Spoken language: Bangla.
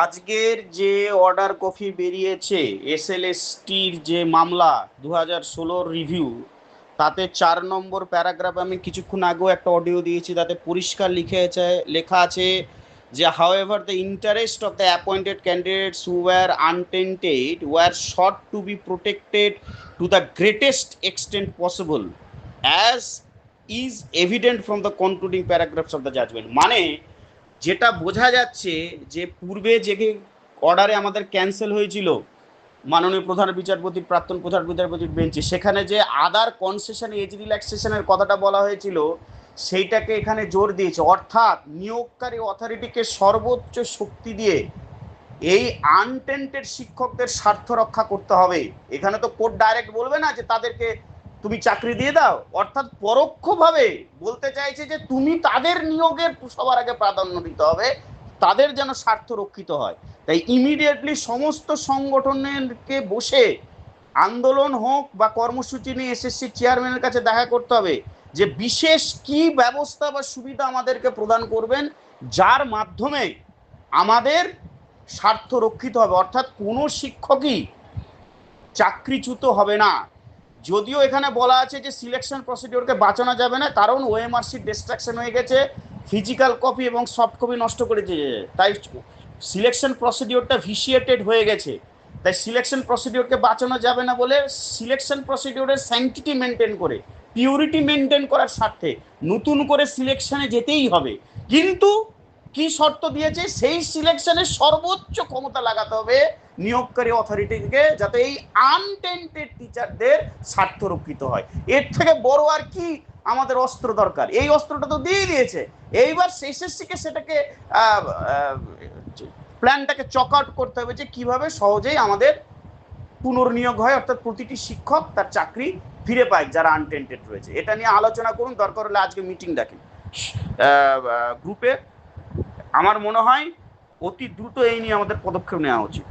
আজকের যে অর্ডার কফি বেরিয়েছে এস এল এস টির যে মামলা দু হাজার ষোলোর রিভিউ তাতে চার নম্বর প্যারাগ্রাফ আমি কিছুক্ষণ আগেও একটা অডিও দিয়েছি, তাতে পরিষ্কার লিখে আছে, লেখা আছে যে however the interest of the appointed candidates who were untainted were sought to be protected to the greatest extent possible as is evident from the concluding paragraphs of the judgment মানে যেটা বোঝা যাচ্ছে যে পূর্বে যে অর্ডারে আমাদের ক্যান্সেল হয়েছিল, মাননীয় প্রধান বিচারপতির প্রাক্তন প্রধান বিচারপতির বেঞ্চে সেখানে যে আদার কনসেশন এজ রিল্যাক্সেশনের কথাটা বলা হয়েছিল, সেইটাকে এখানে জোর দিয়েছে। অর্থাৎ নিয়োগকারী অথরিটিকে সর্বোচ্চ শক্তি দিয়ে এই আনটেন্টেড শিক্ষকদের স্বার্থ রক্ষা করতে হবে। এখানে তো কোর্ট ডাইরেক্ট বলবে না যে তাদেরকে তুমি চাকরি দিয়ে দাও। অর্থাৎ পরোক্ষভাবে বলতে চাইছে যে তুমি তাদের নিয়োগের সবার আগে প্রাধান্য দিতে হবে, তাদের যেন স্বার্থ রক্ষিত হয়। তাই ইমিডিয়েটলি সমস্ত সংগঠনেরকে বসে আন্দোলন হোক বা কর্মসূচি নিয়ে এসএসসি চেয়ারম্যানের কাছে দেখা করতে হবে যে বিশেষ কি ব্যবস্থা বা সুবিধা আমাদেরকে প্রদান করবেন, যার মাধ্যমে আমাদের স্বার্থ রক্ষিত হবে। অর্থাৎ কোনো শিক্ষকই চাকরিচ্যুত হবে না। যদিও এখানে বলা আছে যে সিলেকশন প্রসিডিওরকে বাঁচানো যাবে না, কারণ ওএমআরসি ডিস্ট্রাকশন হয়ে গেছে ফিজিক্যাল কপি এবং সফট কপি নষ্ট করেছে। তাই সিলেকশন প্রসিডিওরটা ভিসিয়েটেড হয়ে গেছে। তাই সিলেকশন প্রসিডিওরকে বাঁচানো যাবে না বলে সিলেকশন প্রসিডিওরের স্যাংটিটি মেনটেন করে পিউরিটি মেনটেন করার স্বার্থে নতুন করে সিলেকশনে যেতেই হবে। কিন্তু কি শর্ত দিয়েছে? সেই সিলেকশনে সর্বোচ্চ ক্ষমতা লাগাতে হবে নিয়োগকারী অথরিটিকে যাতে এই আনটেন্টেড টিচারদের স্বার্থ রক্ষিত হয়। এর থেকে বড় আর কি আমাদের অস্ত্র দরকার। এই অস্ত্রটা তো দিয়ে দিয়েছে। এইবার এসএসসিকে সেটাকে প্ল্যানটাকে চক আউট করতে হবে যে কীভাবে সহজেই আমাদের পুনর্নিয়োগ হয়, অর্থাৎ প্রতিটি শিক্ষক তার চাকরি ফিরে পায় যারা আনটেন্টেড রয়েছে। এটা নিয়ে আলোচনা করুন, দরকার হলে আজকে মিটিং ডাকেন। গ্রুপে আমার মনে হয় অতি দ্রুত এই নিয়ে আমাদের পদক্ষেপ নেওয়া উচিত।